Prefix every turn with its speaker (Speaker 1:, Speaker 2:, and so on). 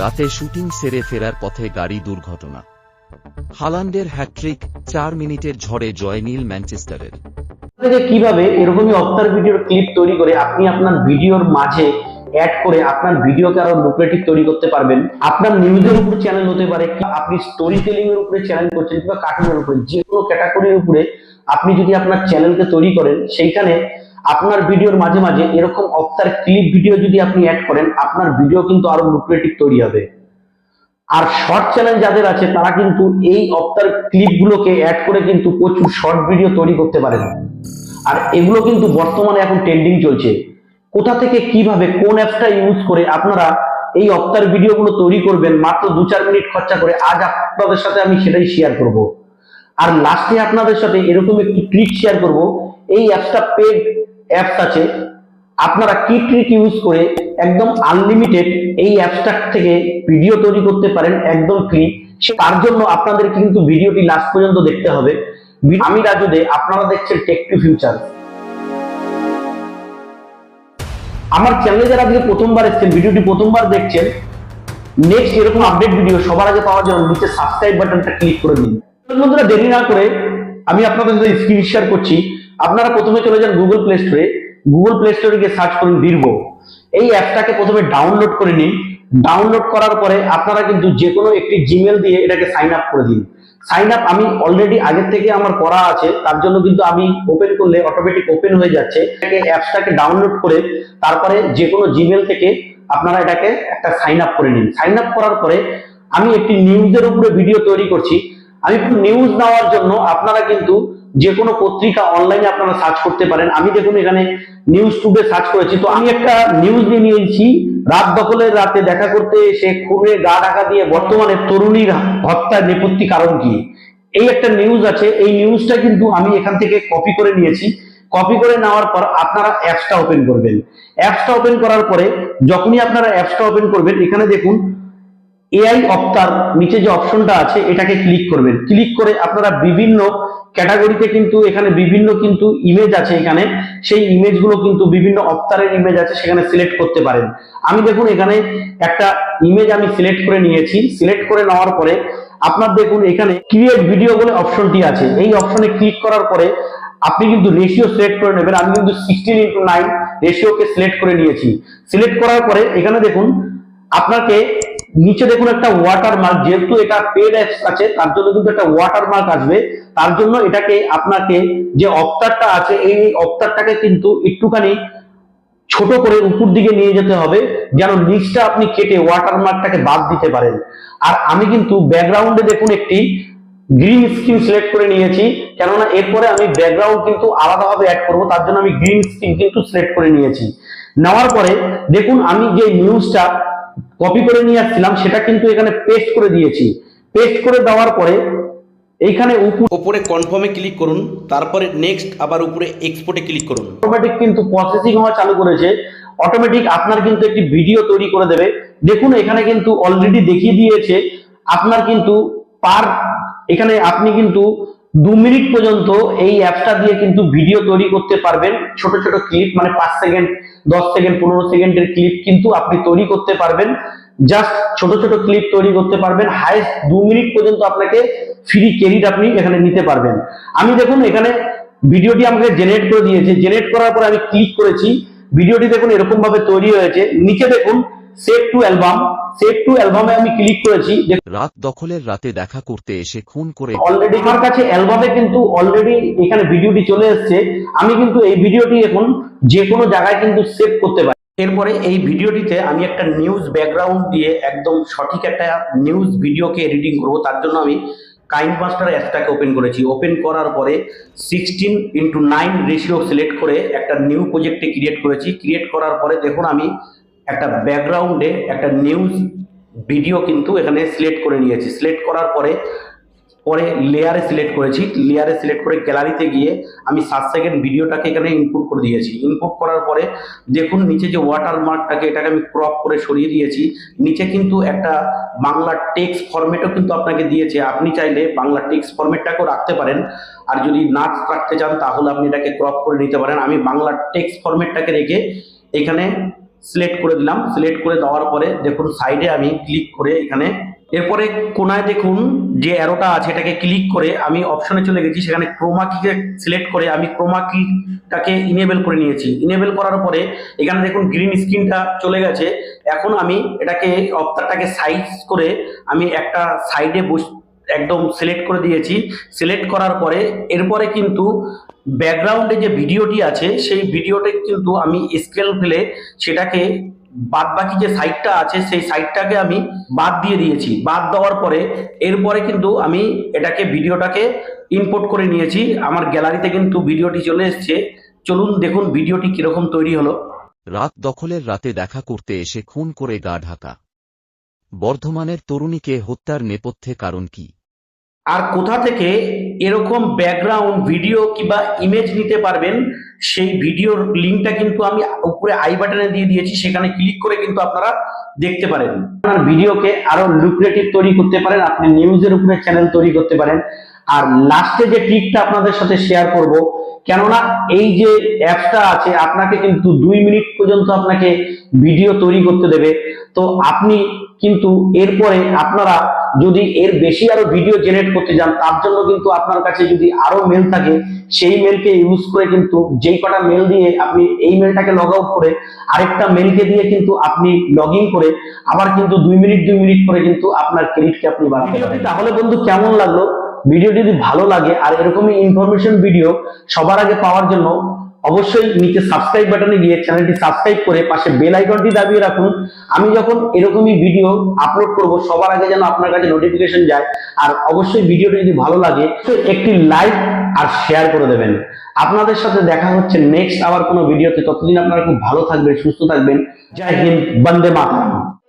Speaker 1: রাতে শুটিং সেরে ফেরার পথে গাড়ি দুর্ঘটনা। হালান্ডের হ্যাট্রিক চার মিনিটের ঝড়ে জয় নীল ম্যানচেস্টারের।
Speaker 2: কীভাবে এরকমই অক্টার ভিডিওর ক্লিপ তৈরি করে আপনি আপনার ভিডিওর মাঝে অ্যাড করে আপনার ভিডিওকে আরও লুক্রেটিভ তৈরি করতে পারবেন? আপনার নিউজের উপর চ্যানেল হতে পারে আপনি স্টোরি টেলিং এর উপরে চ্যানেল করছেন, কিংবা কার্টুনের উপরে, যে কোনো ক্যাটাগরির উপরে আপনি যদি আপনার চ্যানেলকে তৈরি করেন, সেইখানে আপনার ভিডিওর মাঝে মাঝে এরকম অক্টার ক্লিপ ভিডিও যদি আপনি অ্যাড করেন, আপনার ভিডিও কিন্তু আরও লুক্রেটিভ তৈরি হবে। আর শর্ট চ্যানেল যাদের আছে, তারা কিন্তু এই অক্টার ক্লিপগুলোকে অ্যাড করে কিন্তু প্রচুর শর্ট ভিডিও তৈরি করতে পারেন আর এগুলো কিন্তু বর্তমানে এখন ট্রেন্ডিং চলছে। কোথা থেকে কীভাবে, কোন অ্যাপসটা ইউজ করে আপনারা এই অক্টার ভিডিওগুলো তৈরি করবেন, মাত্র দু চার মিনিট খরচা করে, আজ আপনাদের সাথে আমি সেটাই শেয়ার করব। আর লাস্টে আপনাদের সাথে এরকম একটি ট্রিক শেয়ার করব, এই অ্যাপসটা পেড অ্যাপস আছে, আপনারা কি ট্রিক ইউজ করে একদম আনলিমিটেড এই অ্যাপসটা থেকে ভিডিও তৈরি করতে পারেন একদম ফ্রি তার জন্য আপনাদের কিন্তু ভিডিওটি লাস্ট পর্যন্ত দেখতে হবে। আমি রাজু দে আপনারা দেখছেন টেক টু ফিউচার আমার চ্যানেলে যারা আজকে প্রথমবার এসেছেন, ভিডিওটি প্রথমবার দেখছেন নেক্সট এরকম আপডেট ভিডিও সবার আগে পাওয়ার জন্য নিচে সাবস্ক্রাইব বাটনটা ক্লিক করে দিন। বন্ধুরা, দেরি না করে আমি আপনাদের সাথে স্ক্রিন শেয়ার করছি, আপনারা প্রথমে চলে যান গুগল প্লে স্টোরে গুগল প্লে স্টোরে গিয়ে সার্চ করুন বীরভো এই অ্যাপটাকে প্রথমে ডাউনলোড করে নিন। ডাউনলোড করার পরে আপনারা কিন্তু যে কোনো একটি জিমেল দিয়ে এটাকে সাইন আপ করে দিন। সাইন আপ আমি অলরেডি আগের থেকে আমার করা আছে, তার জন্য কিন্তু আমি ওপেন করলে অটোমেটিক ওপেন হয়ে যাচ্ছে। এটাকে অ্যাপসটাকে ডাউনলোড করে তারপরে যে কোনো জিমেল থেকে আপনারা এটাকে একটা সাইন আপ করে নিন। সাইন আপ করার পরে আমি একটি নিউজের উপরে ভিডিও তৈরি করছি। আমি নিউজ নেওয়ার জন্য আপনারা কিন্তু যে কোনো পত্রিকা অনলাইনে আপনারা সার্চ করতে পারেন। আমি দেখুন এখানে নিউজ টুডে সার্চ করেছি। তো আমি একটা নিউজ নিয়ে নিয়েছি। রাত দখলের রাতে দেখা করতে এসে খুনে গা ঢাকা দিয়ে বর্তমানে তরুণীর হত্যার নেপথ্য কারণ কি? এই একটা নিউজ আছে। এই নিউজটা কিন্তু আমি এখান থেকে কপি করে নিয়েছি। কপি করে নেওয়ার পর আপনারা অ্যাপসটা ওপেন করবেন। অ্যাপসটা ওপেন করার পরে যখনই আপনারা অ্যাপসটা ওপেন করবেন, এখানে দেখুন এআই অপ্তার নিচে যে অপশনটা আছে, এটাকে ক্লিক করবেন। ক্লিক করে আপনারা বিভিন্ন ক্যাটাগরিতে কিন্তু এখানে বিভিন্ন কিন্তু ইমেজ আছে এখানে। সেই ইমেজগুলো কিন্তু বিভিন্ন অপ্তারের ইমেজ আছে, সেখানে সিলেক্ট করতে পারেন। আমি দেখুন এখানে একটা ইমেজ আমি সিলেক্ট করে নিয়েছি। সিলেক্ট করে নেওয়ার পরে আপনার দেখুন এখানে ক্রিয়েট ভিডিও বলে অপশনটি আছে। এই অপশনে ক্লিক করার পরে আপনি কিন্তু রেশিও সিলেক্ট করে নেবেন। আমি কিন্তু সিক্সটিন ইন্টু নাইন রেশিওকে সিলেক্ট করে নিয়েছি। সিলেক্ট করার পরে এখানে দেখুন আপনাকে নিচে দেখুন একটা ওয়াটার মার্ক যেহেতু এটা পেড অ্যাপস আছে, তার জন্য কিন্তু একটা ওয়াটার মার্ক আসবে। তার জন্য এটাকে আপনাকে যে অক্টারটা আছে, এই অক্টারটাকে কিন্তু একটুখানি ছোট করে উপর দিকে নিয়ে যেতে হবে, যেন নিচটা আপনি কেটে ওয়াটার মার্কটাকে বাদ দিতে পারেন। আর আমি কিন্তু ব্যাকগ্রাউন্ডে দেখুন একটি গ্রিন স্ক্রিন সিলেক্ট করে নিয়েছি, কেননা এরপরে আমি ব্যাকগ্রাউন্ড কিন্তু আলাদাভাবে অ্যাড করব, তার জন্য আমি গ্রিন স্ক্রিন কিন্তু সিলেক্ট করে নিয়েছি। নেওয়ার পরে দেখুন আমি যে নিউজটা কপি করে নিয়ে আসছিলাম সেটা কিন্তু এখানে পেস্ট করে দিয়েছি। পেস্ট করে দেওয়ার পরে এইখানে উপরে
Speaker 3: কনফার্মে ক্লিক করুন তারপরে নেক্সট আবার উপরে এক্সপোর্টে ক্লিক করুন।
Speaker 2: অটোমেটিক কিন্তু প্রসেসিং হওয়া চালু করেছে। অটোমেটিক আপনার কিন্তু একটি ভিডিও তৈরি করে দেবে। দেখুন এখানে কিন্তু অলরেডি দেখিয়ে দিয়েছে। আপনার কিন্তু পার এখানে আপনি কিন্তু দু মিনিট পর্যন্ত এই অ্যাপটা দিয়ে কিন্তু ভিডিও তৈরি করতে পারবেন। ছোট ছোট ক্লিপ মানে পাঁচ সেকেন্ড দশ সেকেন্ড পনেরো সেকেন্ডের ক্লিপ কিন্তু আপনি তৈরি করতে পারবেন। জাস্ট ছোট ছোট ক্লিপ তৈরি করতে পারবেন। হাইস্ট দু মিনিট পর্যন্ত আপনাকে ফ্রি ক্রেডিট আপনি এখানে নিতে পারবেন। আমি দেখুন এখানে ভিডিওটি আমাকে জেনারেট করে দিয়েছে। জেনারেট করার পর আমি ক্লিক করেছি। ভিডিওটি দেখুন এরকম ভাবে তৈরি হয়েছে। নিচে দেখুন save to album save to অ্যালবামে আমি ক্লিক করেছি।
Speaker 1: রাত দখলের রাতে দেখা করতে এসে খুন করে
Speaker 2: অলরেডি আমার কাছে অ্যালবামে কিন্তু অলরেডি এখানে ভিডিওটি চলে এসেছে। আমি কিন্তু এই ভিডিওটি এখন যে কোনো জায়গায় কিন্তু সেভ করতে পারি। এরপরে এই ভিডিওটিতে আমি একটা নিউজ ব্যাকগ্রাউন্ড দিয়ে একদম সঠিক একটা নিউজ ভিডিওকে এডিটিং করব। তার জন্য আমি কাইন মাস্টার অ্যাপটাকে ওপেন করেছি। ওপেন করার পরে sixteen into nine ratio select করে একটা নিউ প্রজেক্টে ক্রিয়েট করেছি। ক্রিয়েট করার পরে দেখুন আমি একটা ব্যাকগ্রাউন্ডে একটা নিউজ ভিডিও কিন্তু এখানে সিলেক্ট করে নিয়েছি। সিলেক্ট করার পরে পরে লেয়ারে সিলেক্ট করেছি। লেয়ারে সিলেক্ট করে গ্যালারিতে গিয়ে আমি সাত সেকেন্ড ভিডিওটাকে এখানে ইনপুট করে দিয়েছি। ইনপুট করার পরে দেখুন, নিচে যে ওয়াটার মার্কটাকে এটাকে আমি ক্রপ করে সরিয়ে দিয়েছি, নিচে কিন্তু একটা বাংলা টেক্সট ফরম্যাটও কিন্তু আপনাকে দিয়েছে। আপনি চাইলে বাংলা টেক্সট ফরম্যাটটাকেও রাখতে পারেন। আর যদি না রাখতে চান, তাহলে আপনি এটাকে ক্রপ করে নিতে পারেন। আমি বাংলা টেক্সট ফরম্যাটটাকে রেখে এখানে সিলেক্ট করে দিলাম। সিলেক্ট করে দেওয়ার পরে দেখুন সাইডে আমি ক্লিক করে এখানে, এরপরে কোনায় দেখুন যে অ্যারোটা আছে, এটাকে ক্লিক করে আমি অপশনে চলে গেছি। সেখানে ক্রোমা কিকে সিলেক্ট করে আমি ক্রোমা কিটাকে ইনেবল করে নিয়েছি। ইনেবল করার পরে এখানে দেখুন গ্রিন স্ক্রিনটা চলে গেছে। এখন আমি এটাকে অফতারটাকে সাইজ করে আমি একটা সাইডে বস, একদম সিলেক্ট করে দিয়েছি। সিলেক্ট করার পরে এরপরে কিন্তু ব্যাকগ্রাউন্ডে যে ভিডিওটি আছে, সেই ভিডিওটি কিন্তু আমি স্কেল ফেলে সেটাকে বাদ বাকি যে সাইডটা আছে, সেই সাইডটাকে আমি বাদ দিয়ে দিয়েছি। বাদ দেওয়ার পরে এরপরে কিন্তু আমি এটাকে, ভিডিওটাকে ইম্পোর্ট করে নিয়েছি। আমার গ্যালারিতে কিন্তু ভিডিওটি চলে এসেছে। চলুন দেখুন ভিডিওটি কীরকম তৈরি হলো।
Speaker 1: রাত দখলের রাতে দেখা করতে এসে খুন করে গা ঢাকা। বর্ধমানের তরুণীকে হত্যার নেপথ্যে কারণ কি?
Speaker 2: আর কোথা থেকে এরকম ব্যাকগ্রাউন্ড ভিডিও কিংবা ইমেজ নিতে পারবেন, সেই ভিডিওর লিঙ্কটা কিন্তু আমি উপরে আই বাটনে দিয়ে দিয়েছি, সেখানে ক্লিক করে কিন্তু আপনারা দেখতে পারেন। আপনার ভিডিওকে আরও লুক্রেটিভ তৈরি করতে পারেন, আপনি নিউজের উপরে চ্যানেল তৈরি করতে পারেন। আর লাস্টে যে ট্রিকটা আপনাদের সাথে শেয়ার করব, কেননা এই যে অ্যাপসটা আছে, আপনাকে কিন্তু দুই মিনিট পর্যন্ত আপনাকে ভিডিও তৈরি করতে দেবে। তো আপনি কিন্তু এরপরে আপনারা যদি এর বেশি আরও ভিডিও জেনারেট করতে যান তার জন্য কিন্তু আপনার কাছে যদি আরও মেল থাকে সেই মেলকে ইউজ করে কিন্তু যেই কটা মেল দিয়ে আপনি এই মেলটাকে লগ আউট করে আরেকটা মেলকে দিয়ে কিন্তু আপনি লগ ইন করে আবার কিন্তু দুই মিনিট দুই মিনিট করে কিন্তু আপনার ক্রেডিটকে আপনি বাড়াতে পারেন। তাহলে বন্ধু কেমন লাগল? ভিডিও যদি ভালো লাগে আর এরকমই ইনফরমেশন ভিডিও সবার আগে পাওয়ার জন্য অবশ্যই নিচে সাবস্ক্রাইব বাটনে গিয়ে চ্যানেলটি সাবস্ক্রাইব করে পাশে বেল আইকনটি দাবিয়ে রাখুন। আমি যখন এরকমই ভিডিও আপলোড করব, সবার আগে যেন আপনার কাছে নোটিফিকেশন যায়। আর অবশ্যই ভিডিওটি যদি ভালো লাগে তো একটি লাইক আর শেয়ার করে দেবেন। আপনাদের সাথে দেখা হচ্ছে নেক্সট আবার কোনো ভিডিওতে ততদিন আপনারা খুব ভালো থাকবেন, সুস্থ থাকবেন। জয় হিন্দ, বন্দে মাতরম।